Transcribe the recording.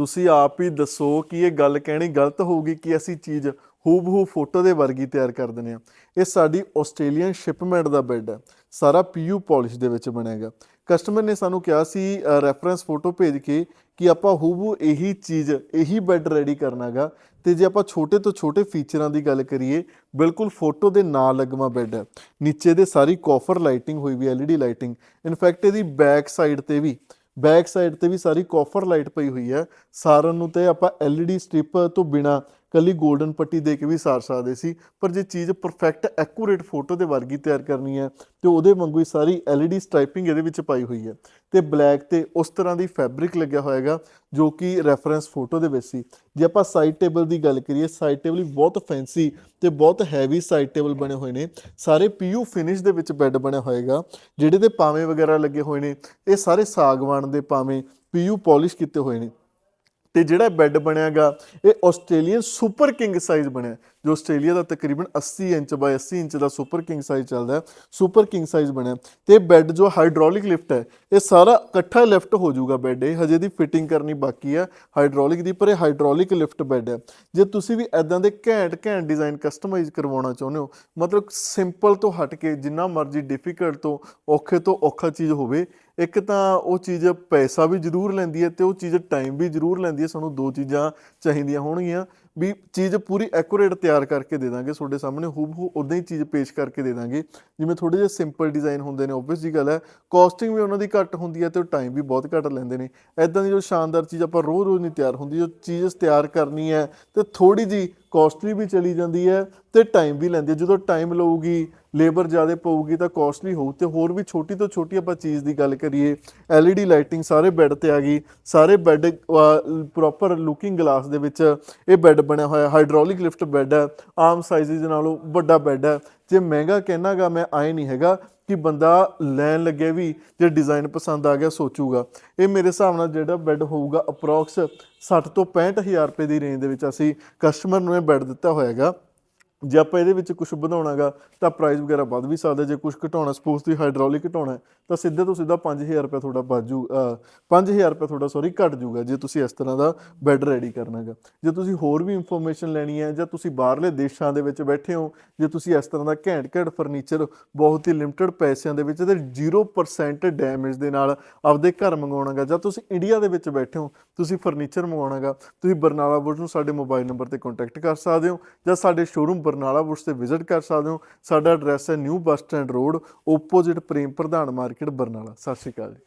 ਤੁਸੀਂ ਆਪ ਹੀ ਦੱਸੋ ਕਿ ਇਹ ਗੱਲ ਕਹਿਣੀ ਗਲਤ ਹੋਊਗੀ ਕਿ ਅਸੀਂ ਚੀਜ਼ ਹੂਬਹੂ ਫੋਟੋ ਦੇ ਵਰਗੀ ਤਿਆਰ ਕਰ ਦਿੰਦੇ ਆ ਇਹ ਸਾਡੀ ਆਸਟ੍ਰੇਲੀਅਨ ਸ਼ਿਪਮੈਂਟ ਦਾ ਬੈੱਡ ਹੈ। ਸਾਰਾ ਪੀਯੂ ਪਾਲਿਸ਼ ਦੇ ਵਿੱਚ ਬਣੇਗਾ। ਕਸਟਮਰ ਨੇ ਸਾਨੂੰ ਕਿਹਾ ਸੀ ਰੈਫਰੈਂਸ ਫੋਟੋ ਭੇਜ ਕੇ ਕਿ ਆਪਾਂ ਹੂਬਹੂ ਇਹੀ ਚੀਜ਼, ਇਹੀ ਬੈੱਡ ਰੈਡੀ ਕਰਨਾਗਾ ਤੇ ਜੇ ਆਪਾਂ ਛੋਟੇ ਤੋਂ ਛੋਟੇ ਫੀਚਰਾਂ ਦੀ ਗੱਲ ਕਰੀਏ, ਬਿਲਕੁਲ ਫੋਟੋ ਦੇ ਨਾਲ ਲੱਗਵਾ ਬੈੱਡ ਹੈ। ਨੀਚੇ ਦੇ ਸਾਰੀ ਕਾਫਰ ਲਾਈਟਿੰਗ ਹੋਈ ਵੀ ਐਲਈਡੀ ਲਾਈਟਿੰਗ। ਇਨਫੈਕਟ ਇਹਦੀ ਬੈਕ ਸਾਈਡ ਤੇ ਵੀ ਬੈਕ ਸਾਈਡ ਤੇ ਵੀ ਸਾਰੀ ਕਾਫਰ ਲਾਈਟ ਪਈ ਹੋਈ ਹੈ। ਸਾਰਨ ਨੂੰ ਤੇ ਆਪਾਂ ਐਲਈਡੀ ਸਟ੍ਰਿਪ ਤੋਂ ਬਿਨਾ ਕੱਲੀ 골ਡਨ ਪੱਟੀ ਦੇ ਕੇ ਵੀ ਸਾਰ ਸਕਦੇ ਸੀ, ਪਰ ਜੇ ਚੀਜ਼ ਪਰਫੈਕਟ ਐਕੂਰੇਟ ਫੋਟੋ ਦੇ ਵਰਗੀ ਤਿਆਰ ਕਰਨੀ ਹੈ, ਤੇ ਉਹਦੇ ਵਾਂਗੂ ਹੀ ਸਾਰੀ ਐਲਈਡੀ ਸਟ੍ਰਾਈਪਿੰਗ ਇਹਦੇ ਵਿੱਚ ਪਾਈ ਹੋਈ ਹੈ। ਤੇ ਬਲੈਕ ਤੇ ਉਸ ਤਰ੍ਹਾਂ ਦੀ ਫੈਬਰਿਕ ਲੱਗਿਆ ਹੋਏਗਾ ਜੋ ਕਿ ਰੈਫਰੈਂਸ ਫੋਟੋ ਦੇ ਵਿੱਚ ਸੀ। ਜੇ ਆਪਾਂ ਸਾਈਡ ਟੇਬਲ ਦੀ ਗੱਲ ਕਰੀਏ ਸਾਈਡ ਟੇਬਲ ਵੀ ਬਹੁਤ ਫੈਂਸੀ ਤੇ ਬਹੁਤ ਹੈਵੀ ਸਾਈਡ ਟੇਬਲ ਬਣੇ ਹੋਏ ਨੇ। ਸਾਰੇ ਪੀਯੂ ਫਿਨਿਸ਼ ਦੇ ਵਿੱਚ ਬੈੱਡ ਬਣਿਆ ਹੋਏਗਾ ਜਿਹੜੇ ਦੇ ਪਾਵੇਂ ਵਗੈਰਾ ਲੱਗੇ ਹੋਏ ਨੇ, ਇਹ ਸਾਰੇ ਸਾਗਵਾਨ ਦੇ ਪਾਵੇਂ ਪੀਯੂ ਪਾਲਿਸ਼ ਕੀਤੇ ਹੋਏ ਨੇ। ਤੇ ਜਿਹੜਾ ਬੈੱਡ ਬਣਿਆਗਾ ਇਹ ਆਸਟ੍ਰੇਲੀਅਨ ਸੁਪਰ ਕਿੰਗ ਸਾਈਜ਼ ਬਣਿਆ। ਜੋ ਆਸਟ੍ਰੇਲੀਆ ਦਾ ਤਕਰੀਬਨ 80 ਇੰਚ ਬਾਈ 80 ਇੰਚ ਦਾ ਸੁਪਰ ਕਿੰਗ ਸਾਈਜ਼ ਚੱਲਦਾ ਹੈ ਸੁਪਰ ਕਿੰਗ ਸਾਈਜ਼ ਬਣਿਆ। ਤੇ ਬੈੱਡ ਜੋ ਹਾਈਡ੍ਰੋਲਿਕ ਲਿਫਟ ਹੈ, ਇਹ ਸਾਰਾ ਇਕੱਠਾ ਲਿਫਟ ਹੋ ਜਾਊਗਾ ਬੈੱਡ ਇਹ, ਹਜੇ ਦੀ ਫਿਟਿੰਗ ਕਰਨੀ ਬਾਕੀ ਹੈ ਹਾਈਡ੍ਰੋਲਿਕ ਦੀ, ਪਰ ਇਹ ਹਾਈਡ੍ਰੋਲਿਕ ਲਿਫਟ ਬੈੱਡ ਹੈ। ਜੇ ਤੁਸੀਂ ਵੀ ਐਦਾਂ ਦੇ ਘੈਂਟ ਘੈਂਟ ਡਿਜ਼ਾਈਨ ਕਸਟਮਾਈਜ਼ ਕਰਵਾਉਣਾ ਚਾਹੁੰਦੇ ਹੋ, ਮਤਲਬ ਸਿੰਪਲ ਤੋਂ ਹਟ ਕੇ ਜਿੰਨਾ ਮਰਜ਼ੀ ਡਿਫਿਕਲਟ ਤੋਂ ਔਖੇ ਤੋਂ ਔਖਾ ਚੀਜ਼ ਹੋਵੇ ਇੱਕ ਤਾਂ ਉਹ ਚੀਜ਼ ਪੈਸਾ ਵੀ ਜ਼ਰੂਰ ਲੈਂਦੀ ਹੈ ਤੇ ਉਹ ਚੀਜ਼ ਟਾਈਮ ਵੀ ਜ਼ਰੂਰ ਲੈਂਦੀ ਹੈ, ਸਾਨੂੰ ਦੋ ਚੀਜ਼ਾਂ ਚਾਹੀਦੀਆਂ ਹੋਣਗੀਆਂ। ਵੀ ਚੀਜ਼ ਪੂਰੀ ਐਕੂਰੇਟ ਤਿਆਰ ਕਰਕੇ ਦੇ ਦਾਂਗੇ, ਤੁਹਾਡੇ ਸਾਹਮਣੇ ਹੂਬਹੂ ਉਦਾਂ ਹੀ ਚੀਜ਼ ਪੇਸ਼ ਕਰਕੇ ਦੇ ਦਾਂਗੇ। ਜਿਵੇਂ ਥੋੜੇ ਜਿਹੇ ਸਿੰਪਲ ਡਿਜ਼ਾਈਨ ਹੁੰਦੇ ਨੇ ਓਬਵੀਅਸ ਜੀ ਗੱਲ ਹੈ ਕਾਸਟਿੰਗ ਵੀ ਉਹਨਾਂ ਦੀ ਘੱਟ ਹੁੰਦੀ ਹੈ ਤੇ ਟਾਈਮ ਵੀ ਬਹੁਤ ਘੱਟ ਲੈਂਦੇ ਨੇ। ਐਦਾਂ ਦੀ ਜੋ ਸ਼ਾਨਦਾਰ ਚੀਜ਼ ਆਪਾਂ ਰੋਜ਼-ਰੋਜ਼ ਨਹੀਂ ਤਿਆਰ ਹੁੰਦੀ, ਜੋ ਚੀਜ਼ ਤਿਆਰ ਕਰਨੀ ਹੈ, ਤੇ ਥੋੜੀ ਜੀ ਕਾਸਟਲੀ ਵੀ ਚਲੀ ਜਾਂਦੀ ਹੈ ਤੇ ਟਾਈਮ ਵੀ ਲੈਂਦੀ ਹੈ। ਜਦੋਂ ਟਾਈਮ ਲਊਗੀ ਲੇਬਰ ਜ਼ਿਆਦਾ ਪਊਗੀ ਤਾਂ ਕਾਸਟਲੀ ਹੋਊ ਤੇ ਹੋਰ ਵੀ ਛੋਟੀ ਤੋਂ ਛੋਟੀ ਆਪਾਂ ਚੀਜ਼ ਦੀ ਗੱਲ ਕਰੀਏ, LED ਲਾਈਟਿੰਗ ਸਾਰੇ ਬੈੱਡ ਤੇ ਆ ਗਈ, ਸਾਰੇ ਬੈੱਡ ਪ੍ਰੋਪਰ ਲੁਕਿੰਗ ਗਲਾਸ ਦੇ ਵਿੱਚ ਇਹ ਬੈੱਡ ਬਣਿਆ ਹੋਇਆ ਹਾਈਡ੍ਰੋਲਿਕ ਲਿਫਟ ਬੈੱਡ ਹੈ, ਆਮ ਸਾਈਜ਼ ਨਾਲੋਂ ਵੱਡਾ ਬੈੱਡ ਹੈ। ਜੇ ਮਹਿੰਗਾ ਕਹਿਣਾਗਾ, ਮੈਂ ਆਏ ਨਹੀਂ ਹੈਗਾ ਕਿ ਬੰਦਾ ਲੈਣ ਲੱਗੇ ਵੀ ਜੇ ਡਿਜ਼ਾਈਨ ਪਸੰਦ ਆ ਗਿਆ ਸੋਚੂਗਾ। ਇਹ ਮੇਰੇ ਹਿਸਾਬ ਨਾਲ ਜਿਹੜਾ ਬੈੱਡ ਹੋਊਗਾ ਅਪਰੋਕਸ 60 ਤੋਂ 65000 ਰੁਪਏ ਦੀ ਰੇਂਜ ਦੇ ਵਿੱਚ ਅਸੀਂ ਕਸਟਮਰ ਨੂੰ ਇਹ ਬੈੱਡ ਦਿੱਤਾ ਹੋਇਆਗਾ। ਜੇ ਆਪਾਂ ਇਹਦੇ ਵਿੱਚ ਕੁਝ ਵਧਾਉਣਾਗਾ ਤਾਂ ਪ੍ਰਾਈਸ ਵਗੈਰਾ ਵੱਧ ਵੀ ਸਕਦਾ, ਜੇ ਕੁਝ ਘਟਾਉਣਾ ਸਪੋਜ਼ ਤੁਸੀਂ ਹਾਈਡ੍ਰੋਲਿਕ ਘਟਾਉਣਾ ਤਾਂ ਸਿੱਧੇ ਤੋਂ ਸਿੱਧਾ 5000 ਰੁਪਏ ਤੁਹਾਡਾ ਵੱਧ ਬਾਜੂ 5000 ਰੁਪਏ ਤੁਹਾਡਾ ਸੌਰੀ ਘਟ ਜੂਗਾ, ਜੇ ਤੁਸੀਂ ਇਸ ਤਰ੍ਹਾਂ ਦਾ ਬੈੱਡ ਰੈਡੀ ਕਰਨਾਗਾ। ਜੇ ਤੁਸੀਂ ਹੋਰ ਵੀ ਇਨਫੋਰਮੇਸ਼ਨ ਲੈਣੀ ਹੈ, ਜਾਂ ਤੁਸੀਂ ਬਾਹਰਲੇ ਦੇਸ਼ਾਂ ਦੇ ਵਿੱਚ ਬੈਠੇ ਹੋ, ਜੇ ਤੁਸੀਂ ਇਸ ਤਰ੍ਹਾਂ ਦਾ ਘੈਂਟ ਘੈਂਟ ਫਰਨੀਚਰ ਬਹੁਤ ਹੀ ਲਿਮਟਿਡ ਪੈਸਿਆਂ ਦੇ ਵਿੱਚ, ਤੇ 0% ਡੈਮੇਜ ਦੇ ਨਾਲ ਆਪਦੇ ਘਰ ਮੰਗਵਾਉਣਾਗਾ, ਜਾਂ ਤੁਸੀਂ ਇੰਡੀਆ ਦੇ ਵਿੱਚ ਬੈਠੇ ਹੋ, ਤੁਸੀਂ ਫਰਨੀਚਰ ਮੰਗਵਾਉਣਾਗਾ, ਤੁਸੀਂ ਬਰਨਾਲਾ ਵੁੱਡਸ ਨੂੰ ਸਾਡੇ ਮੋਬਾਈਲ ਨੰਬਰ ਤੇ ਕੰਟੈਕਟ ਕਰ ਸਕਦੇ ਹੋ, ਜਾਂ ਸਾਡੇ ਸ਼ੋਰੂਮ ਬਰਨਾਲਾ ਵੁੱਡਸ ਤੇ ਵਿਜ਼ਿਟ ਕਰ ਸਕਦੇ ਹੋ। ਸਾਡਾ ਐਡਰੈਸ ਹੈ new bus stand road opposite Prem Pradhan market Barnala. ਸਤਿ ਸ਼੍ਰੀ ਅਕਾਲ ਜੀ।